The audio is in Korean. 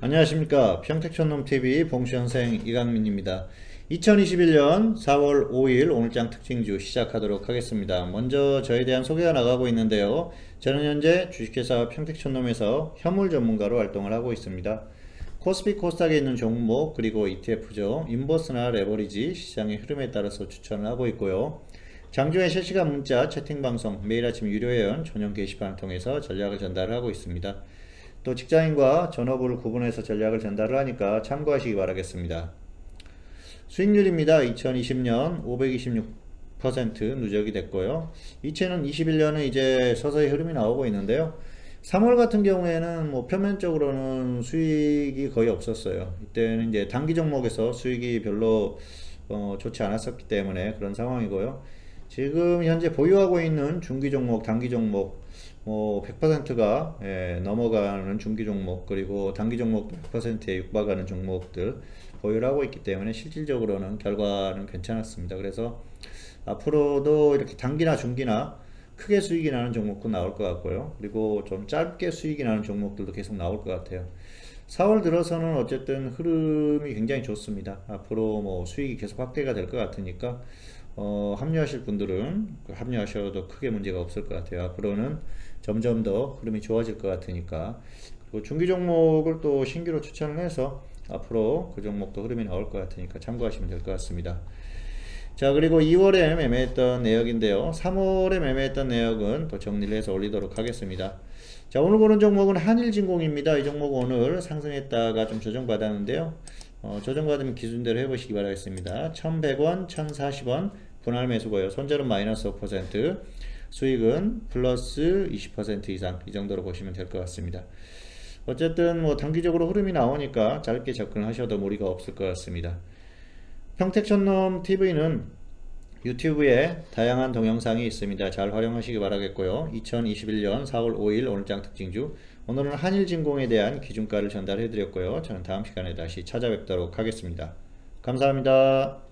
안녕하십니까. 평택촌놈TV 봉수현생 이강민입니다. 2021년 4월 5일 오늘장 특징주 시작하도록 하겠습니다. 먼저 저에 대한 소개가 나가고 있는데요. 저는 현재 주식회사 평택촌놈에서 현물 전문가로 활동을 하고 있습니다. 코스피 코스닥에 있는 종목 그리고 ETF죠. 인버스나 레버리지 시장의 흐름에 따라서 추천을 하고 있고요. 장중에 실시간 문자 채팅방송 매일 아침 유료 회원 전용 게시판을 통해서 전략을 전달하고 있습니다 또 직장인과 전업을 구분해서 전략을 전달을 하니까 참고하시기 바라겠습니다. 수익률입니다. 2020년 526% 누적이 됐고요. 2021년은 이제 서서히 흐름이 나오고 있는데요. 3월 같은 경우에는 뭐 표면적으로는 수익이 거의 없었어요. 이때는 이제 단기 종목에서 수익이 별로 어, 좋지 않았었기 때문에 그런 상황이고요. 지금 현재 보유하고 있는 중기 종목, 단기 종목 뭐 100%가 예, 넘어가는 중기 종목 그리고 단기 종목 100%에 육박하는 종목들 보유를 하고 있기 때문에 실질적으로는 결과는 괜찮았습니다. 그래서 앞으로도 이렇게 단기나 중기나 크게 수익이 나는 종목도 나올 것 같고요. 그리고 좀 짧게 수익이 나는 종목들도 계속 나올 것 같아요. 4월 들어서는 어쨌든 흐름이 굉장히 좋습니다. 앞으로 뭐 수익이 계속 확대가 될 것 같으니까 어, 합류하실 분들은 그 합류하셔도 크게 문제가 없을 것 같아요. 앞으로는 점점 더 흐름이 좋아질 것 같으니까. 그리고 중기 종목을 또 신규로 추천을 해서 앞으로 그 종목도 흐름이 나올 것 같으니까 참고하시면 될 것 같습니다. 자 그리고 2월에 매매했던 내역인데요. 3월에 매매했던 내역은 또 정리를 해서 올리도록 하겠습니다. 자 오늘 보는 종목은 한일진공입니다. 이 종목 오늘 상승했다가 좀 조정받았는데요. 어, 조정받으면 기준대로 해보시기 바라겠습니다. 1100원 1040원 분할 매수고요 손절은 마이너스 5% 수익은 플러스 20% 이상 이 정도로 보시면 될 것 같습니다 어쨌든 뭐 단기적으로 흐름이 나오니까 짧게 접근하셔도 무리가 없을 것 같습니다 평택촌놈 TV는 유튜브에 다양한 동영상이 있습니다. 잘 활용하시기 바라겠고요. 2021년 4월 5일 오늘장 특징주 오늘은 한일진공에 대한 기준가를 전달해 드렸고요. 저는 다음 시간에 다시 찾아뵙도록 하겠습니다. 감사합니다.